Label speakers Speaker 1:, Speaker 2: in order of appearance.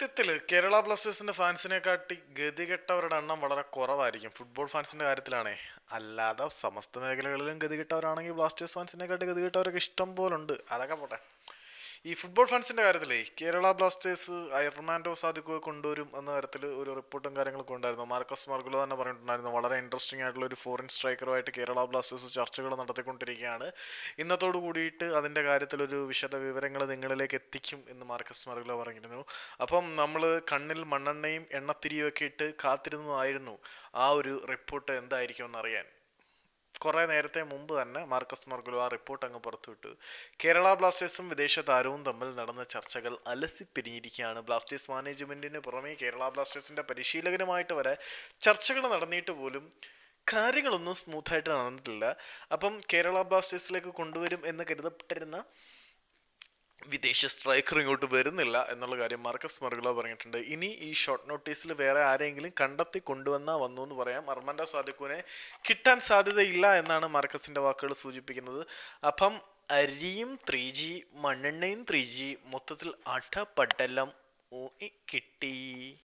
Speaker 1: സത്യത്തിൽ കേരള ബ്ലാസ്റ്റേഴ്സിന്റെ ഫാൻസിനെ കാട്ടി ഗതികെട്ടവരുടെ എണ്ണം വളരെ കുറവായിരിക്കും. ഫുട്ബോൾ ഫാൻസിന്റെ കാര്യത്തിലാണേ. അല്ലാതെ സമസ്ത മേഖലകളിലും ഗതികെട്ടവരാണെങ്കിൽ ബ്ലാസ്റ്റേഴ്സ് ഫാൻസിനെ കാട്ടി ഗതികെട്ടവരൊക്കെ ഇഷ്ടം പോലുണ്ട്. അതൊക്കെ പോട്ടെ. ഈ ഫുട്ബോൾ ഫാൻസിന്റെ കാര്യത്തിലേ കേരള ബ്ലാസ്റ്റേഴ്സ് അയർമാൻഡോ സാധിക്കുക കൊണ്ടുവരും എന്ന തരത്തിൽ ഒരു റിപ്പോർട്ടും കാര്യങ്ങളൊക്കെ ഉണ്ടായിരുന്നു. മാർക്കസ് മാർഗുല തന്നെ പറഞ്ഞിട്ടുണ്ടായിരുന്നു വളരെ ഇൻട്രസ്റ്റിംഗ് ആയിട്ടുള്ള ഒരു ഫോറിൻ സ്ട്രൈക്കറുമായിട്ട് കേരള ബ്ലാസ്റ്റേഴ്സ് ചർച്ചകൾ നടത്തിക്കൊണ്ടിരിക്കുകയാണ്. ഇന്നത്തോട് കൂടിയിട്ട് അതിന്റെ കാര്യത്തിൽ ഒരു വിശദ വിവരങ്ങൾ നിങ്ങളിലേക്ക് എത്തിക്കും എന്ന് മാർക്കസ് മാർഗുല പറഞ്ഞിരുന്നു. അപ്പം നമ്മൾ കണ്ണിൽ മണ്ണെണ്ണയും എണ്ണത്തിരിയും ഒക്കെ ഇട്ട് കാത്തിരുന്നതായിരുന്നു ആ ഒരു റിപ്പോർട്ട് എന്തായിരിക്കും എന്നറിയാൻ കുറെ നേരത്തെ മുമ്പ് തന്നെ മാർക്കസ് മർഗുലു ആ റിപ്പോർട്ട് അങ്ങ് പുറത്തുവിട്ടു. കേരള ബ്ലാസ്റ്റേഴ്സും വിദേശ താരവും തമ്മിൽ നടന്ന ചർച്ചകൾ അലസിപ്പിരിഞ്ഞിരിക്കുകയാണ് ബ്ലാസ്റ്റേഴ്സ് മാനേജ്മെന്റിന് പുറമേ കേരള ബ്ലാസ്റ്റേഴ്സിന്റെ പരിശീലകനുമായിട്ട് വരെ ചർച്ചകൾ നടന്നിട്ട് പോലും കാര്യങ്ങളൊന്നും സ്മൂത്തായിട്ട് നടന്നിട്ടില്ല. അപ്പം കേരള ബ്ലാസ്റ്റേഴ്സിലേക്ക് കൊണ്ടുവരും എന്ന് കരുതപ്പെട്ടിരുന്ന വിദേശ സ്ട്രൈക്കർ ഇങ്ങോട്ട് വരുന്നില്ല എന്നുള്ള കാര്യം മാർക്കസ് മറുകള പറഞ്ഞിട്ടുണ്ട്. ഇനി ഈ ഷോർട്ട് നോട്ടീസിൽ വേറെ ആരെങ്കിലും കണ്ടെത്തി കൊണ്ടുവന്നാൽ വന്നു എന്ന് പറയാം. അർമാൻഡ സാദിഖുവിനെ കിട്ടാൻ സാധ്യതയില്ല എന്നാണ് മാർക്കസിന്റെ വാക്കുകൾ സൂചിപ്പിക്കുന്നത്. അപ്പം അരിയും ത്രീ ജി മണ്ണെണ്ണയും ത്രീ ജി മൊത്തത്തിൽ അടപടലം കിട്ടി.